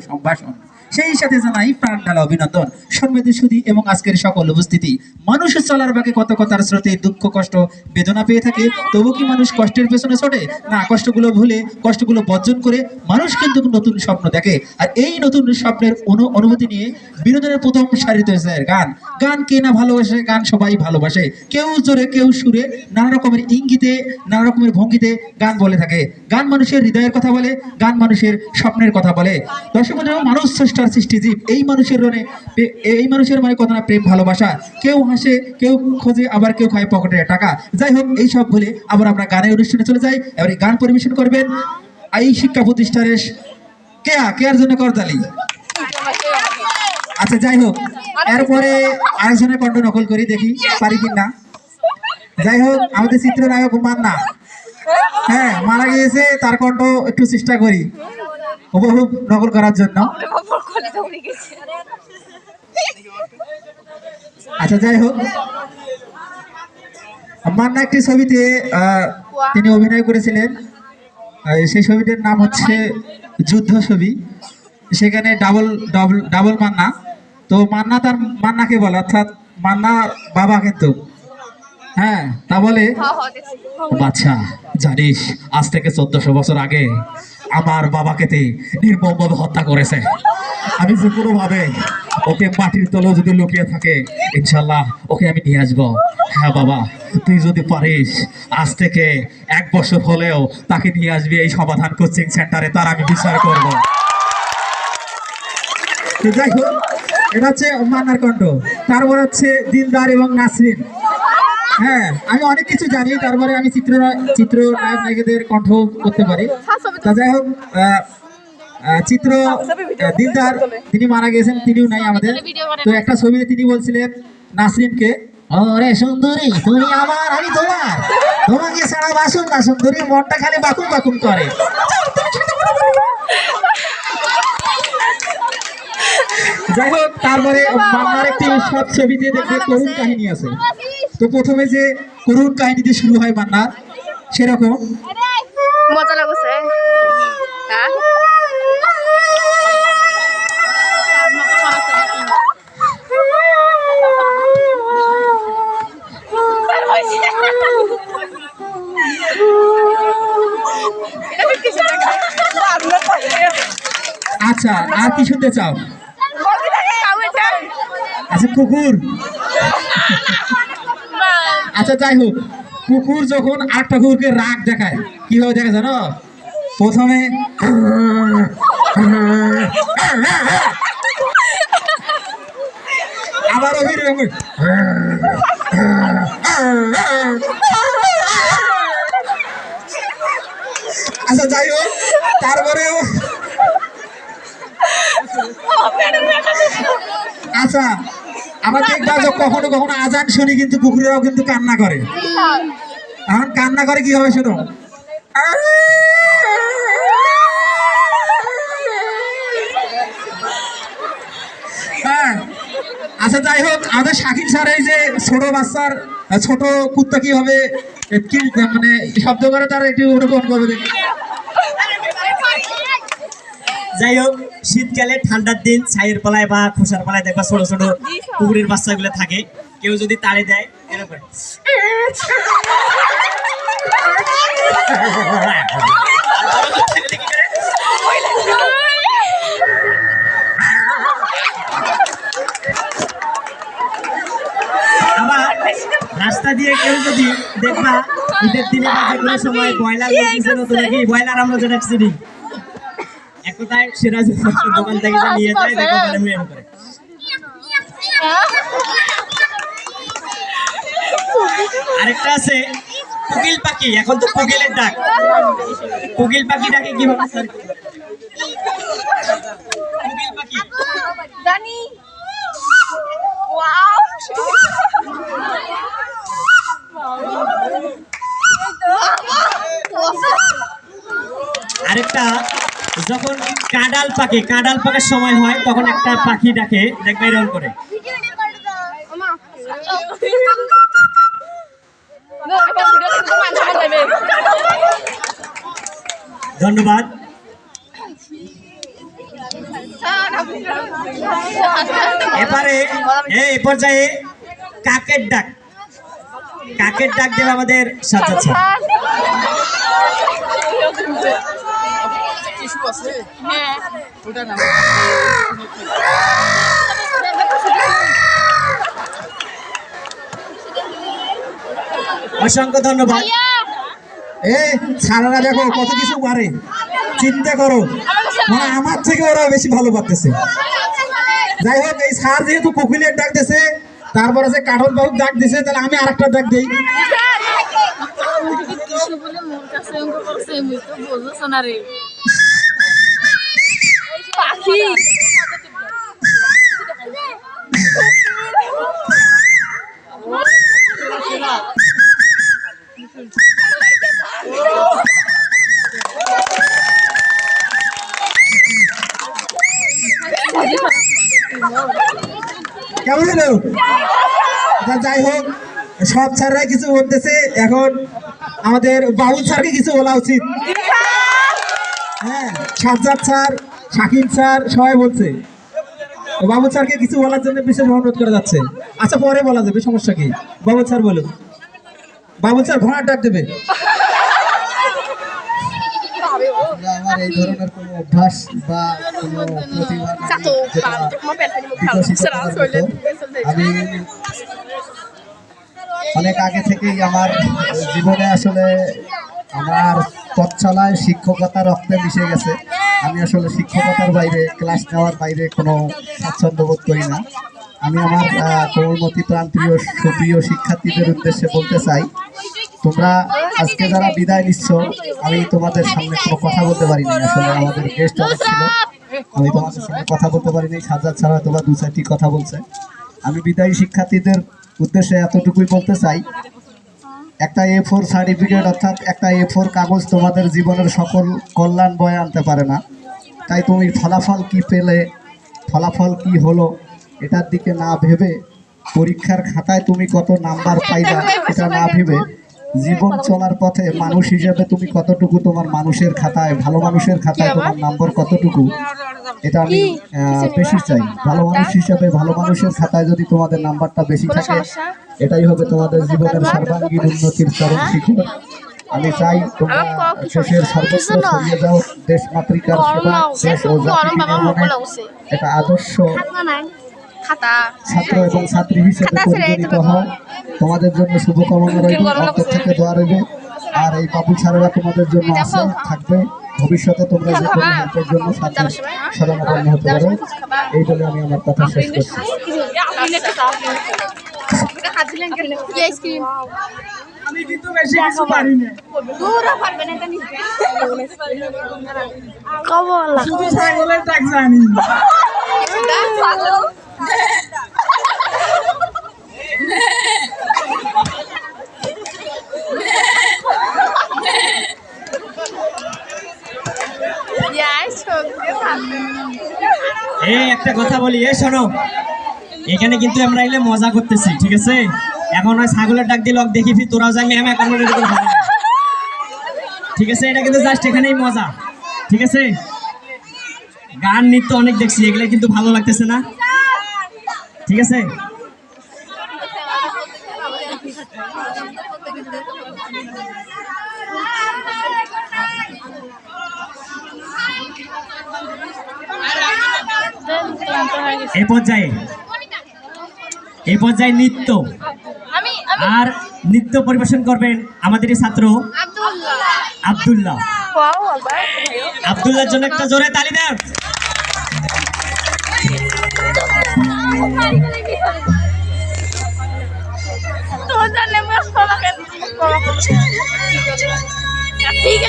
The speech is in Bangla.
সম্ভাষণ। সেই সাথে জানাই প্রাণ ঢালা অভিনন্দন। সুদী এবং আজকের সকল উপস্থিতি। চলার কত কথার স্রোতে দুঃখ, কষ্ট, বেদনা পেয়ে থাকে, তবু কি মানুষ কষ্টের পেছনে ছোটে? না, কষ্টগুলো ভুলে, কষ্টগুলো বর্জন করে মানুষ কিন্তু নতুন স্বপ্ন দেখে। আর এই নতুন স্বপ্নের অনু- অনুভূতি নিয়ে বিনোদনের প্রথম সারিত গান। গান কে না ভালোবাসে, গান সবাই ভালোবাসে। কেউ জোরে, কেউ সুরে, নানা রকমের ইঙ্গিতে, নানা রকমের ভঙ্গিতে গান বলে থাকে। গান মানুষের হৃদয়ের কথা বলে, গান মানুষের স্বপ্নের কথা বলে। দর্শক মানুষ স্রষ্টার সৃষ্টিজীব এই মানুষের পে- এই মানুষের মানে কথা না প্রেম ভালোবাসা। কেউ হাসে, কেউ খোঁজে, আবার কেউ খায় পকেটে টাকা। যাই হোক, এই সব বলে আবার আমরা গানের অনুষ্ঠানে চলে যাই। এবার গান পরিবেশন করবেন এই শিক্ষা প্রতিষ্ঠানের কেয়া কেয়ার জন্য করতালি? আচ্ছা যাই হোক, এরপরে আরেকজনের কণ্ঠ নকল করি, দেখি পারি কি না যাই হোক, আমাদের চিত্রনায়ক মান্না। হ্যাঁ মারা গিয়েছে, তার কণ্ঠ একটু চেষ্টা করি হুবহুব নকল করার জন্য। আচ্ছা যাই হোক। মান্না একটি ছবিতে তিনি অভিনয় করেছিলেন। সেই ছবিটির নাম হচ্ছে যুদ্ধ ছবি। সেখানে ডাবল ডাবল ডাবল মান্না। তো মান্না তার মান্নাকে বলে অর্থাৎ মান্না বাবা কিন্তু। হ্যাঁ তা বলে বাচ্চা জানিস আজ থেকে চোদ্দশো বছর আগে আমার বাবাকে তে নির্মমভাবে হত্যা করেছে। আমি যে কোনোভাবে ওকে মাটির তলেও যদি লুকিয়ে থাকে ইনশাল্লাহ ওকে আমি নিয়ে আসব। হ্যাঁ বাবা তুই যদি পারিস আজ থেকে এক বছর হলেও তাকে নিয়ে আসবি এই সমাধান কোচিং সেন্টারে তার আমি বিচার করব। যাই হোক এটা হচ্ছে মান্নার কণ্ঠ তারপর হচ্ছে দিলদার এবং নাসরিন হ্যাঁ আমি অনেক কিছু জানি তারপরে আমি চিত্র চিত্র নায়ক নায়িকাদের কণ্ঠ করতে পারি তা যাই হোক চিত্র দিলদার তিনি মারা গেছেন তিনিও নাই আমাদের তো একটা ছবিতে তিনি বলছিলেন নাসরিনকে ওরে সুন্দরী তুমি আমার আমি তোমার তোমাকে ছাড়া বাসুন না সুন্দরী মনটা খালি বাকুম বাকুম করে যাই হোক তারপরে মান্নার একটি সব ছবিতে দেখবে করুণ কাহিনী আছে। তো প্রথমে যে করুণ কাহিনী দিয়ে শুরু হয় মান্নার সেরকম। মজা লাগছে। হ্যাঁ? আচ্ছা আর কি শুনতে চাও? আচ্ছা কুকুর। আচ্ছা যাই হোক, কুকুর যখন আটটা কুকুরকে রাগ দেখায় কীভাবে দেখে জানো? প্রথমে আবার আচ্ছা যাই হোক, তারপরেও আচ্ছা দেখবা কখনো কখনো আজান শুনি কিন্তু কুকুরেরাও কিন্তু কান্না করে। এখন কান্না করে কি হবে শুনো? হ্যাঁ আচ্ছা যাই হোক আমাদের শাকিল স্যার এই যে ছোট বাচ্চার ছোট কুত্তা কীভাবে মানে শব্দ করে তারা একটু অনুকরণ করবে দেখি। যাই হোক শীতকালে ঠান্ডার দিন ছাইয়ের পালায় বা খোসার পালায় দেখবা ছোট ছোট কুকুরের বাচ্চাগুলো থাকে। কেউ যদি তাড়ি দেয় এরকম। আবার রাস্তা দিয়ে কেউ যদি দেখবা ঈদের দিনে বা যে কোনো সময় ব্রয়লার নতুন ব্রয়লার আমরা যেটা চিনি। এক কথায় সিরাজ দোকান থেকে নিয়ে যায় দেখো ওখানে হুয়ে করে। আরেকটা আছে কোকিল পাখি এখন তো কোকিলের ডাক। কোকিল পাখি ডাকে কীভাবে স্যার? কোকিল পাখি। জানি ওয়াও। আরেকটা যখন কাঁডাল পাখি কাঁডাল পাকার সময় হয়, তখন একটা পাখি ডাকে দেখবে এরকম করে। ধন্যবাদ। এবারে এই পর্যায়ে কাকের ডাক। কাকের ডাক দেবে আমাদের সাজ্জাদ স্যার অসংখ্য ধন্যবাদ। এ ছাড়ারা দেখো কত কিছু পারে। চিন্তা করো। মানে আমার থেকে ওরা বেশি ভালো পারতেছে যাই হোক এই সার যেহেতু কোকিলের ডাক দিছে তারপর আছে কাঠল বাবুর ডাক দিছে তাহলে আমি আরেকটা ডাক দিই। বলে মোর কাছে অঙ্ক করছে মুই তো বুঝছ না রে। কেমন হলো যাই হোক, সব স্যাররাই কিছু বলতেছে। এখন আমাদের বাবুল স্যারকে কিছু বলা উচিত। হ্যাঁ সাজ্জাদ স্যার শাকিব স্যার সবাই বলছে। বাবুল স্যারকে কিছু বলার জন্য বিশেষ অনুরোধ করা যাচ্ছে। আচ্ছা পরে বলা যাবে সমস্যা কি? বাবুল স্যার বলুন। বাবুল স্যার ঘোড়ার ডাক দেবে। আমার এই ধরনের কোনো অভ্যাস বা কোনো প্রতিভা। আমি অনেক আগে থেকেই আমার জীবনে আসলে আমার পথ চলায় শিক্ষকতা রক্তে মিশে গেছে। আমি আসলে শিক্ষকতার বাইরে, ক্লাস নেওয়ার বাইরে কোনো স্বাচ্ছন্দ্য বোধ করি না। আমি আমার কোমলমতি প্রান্তীয় সুপ্রিয় শিক্ষার্থীদের উদ্দেশ্যে বলতে চাই, তোমরা আজকে যারা বিদায় নিচ্ছ, আমি তোমাদের সামনে কোনো কথা বলতে পারিনি। আসলে আমাদের গেস্ট অনেক ছিল। আমি তোমাদের সঙ্গে কথা বলতে পারিনি। সাজাদ ছাড়া তোমরা দু চারটি কথা বলছে। আমি বিদায়ী শিক্ষার্থীদের উদ্দেশ্যে এতটুকুই বলতে চাই একটা এ ফোর সার্টিফিকেট অর্থাৎ একটা এ ফোর কাগজ তোমাদের জীবনের সকল কল্যাণ বয়ে আনতে পারে না। তাই তুমি ফলাফল কি পেলে, ফলাফল কি হলো, এটার দিকে না ভেবে পরীক্ষার খাতায় তুমি কত নাম্বার পাইবা এটা না ভেবে জীবন চলার পথে মানুষ হিসেবে তুমি কতটুকু তোমার মানুষের খাতায়, ভালো মানুষের খাতায় তোমার নাম্বার কতটুকু এটা আমি বেশি চাই। ভালো মানুষ হিসাবে ভালো মানুষের খাতায় যদি তোমাদের নাম্বারটা বেশি থাকে এটাই হবে তোমাদের জীবনের সর্বাঙ্গীন উন্নতির চরম শিখর। আমি চাই তোমরা সর্বত্র ছড়িয়ে যাও। দেশ মাতৃকার সেবা দেশ ও জাতি একটা আদর্শ ছাত্র এবং ছাত্রী হিসেবে পরিগণিত হও তোমাদের জন্য শুভকামনা রইল। থেকে দোয়া রইবে আর এই বাবুল ছাড়ারা তোমাদের জন্য আছে থাকবে। ভবিষ্যতে তোমরা যে কোনো হেল্পের জন্য সাথে শরণাপন্ন হতে পারো। এই বলে আমি আমার কথা শেষ করছি। আমি কিন্তু বেশি কিছু পারি না কবলা শুধু ছাগলের ডাক জানি এই একটা কথা বলি এ শোনো। এখানে কিন্তু আমরা এলে মজা করতেছি, ঠিক আছে? এখন ওই ছাগলের ডাক দিয়ে লোক দেখি তোরাও যাই ম্যাম এখন। ঠিক আছে? এটা কিন্তু জাস্ট এখানেই মজা, ঠিক আছে? গান, নৃত্য অনেক দেখছি, এগুলো কিন্তু ভালো লাগতেছে না? ঠিক আছে? এই পর্যায়ে এই পর্যায়ে নৃত্য। আর নৃত্য পরিবেশন করবেন আমাদের এই ছাত্র আব্দুল্লাহ। আব্দুল্লাহর জন্য একটা জোরে তালি দেন। ঠিক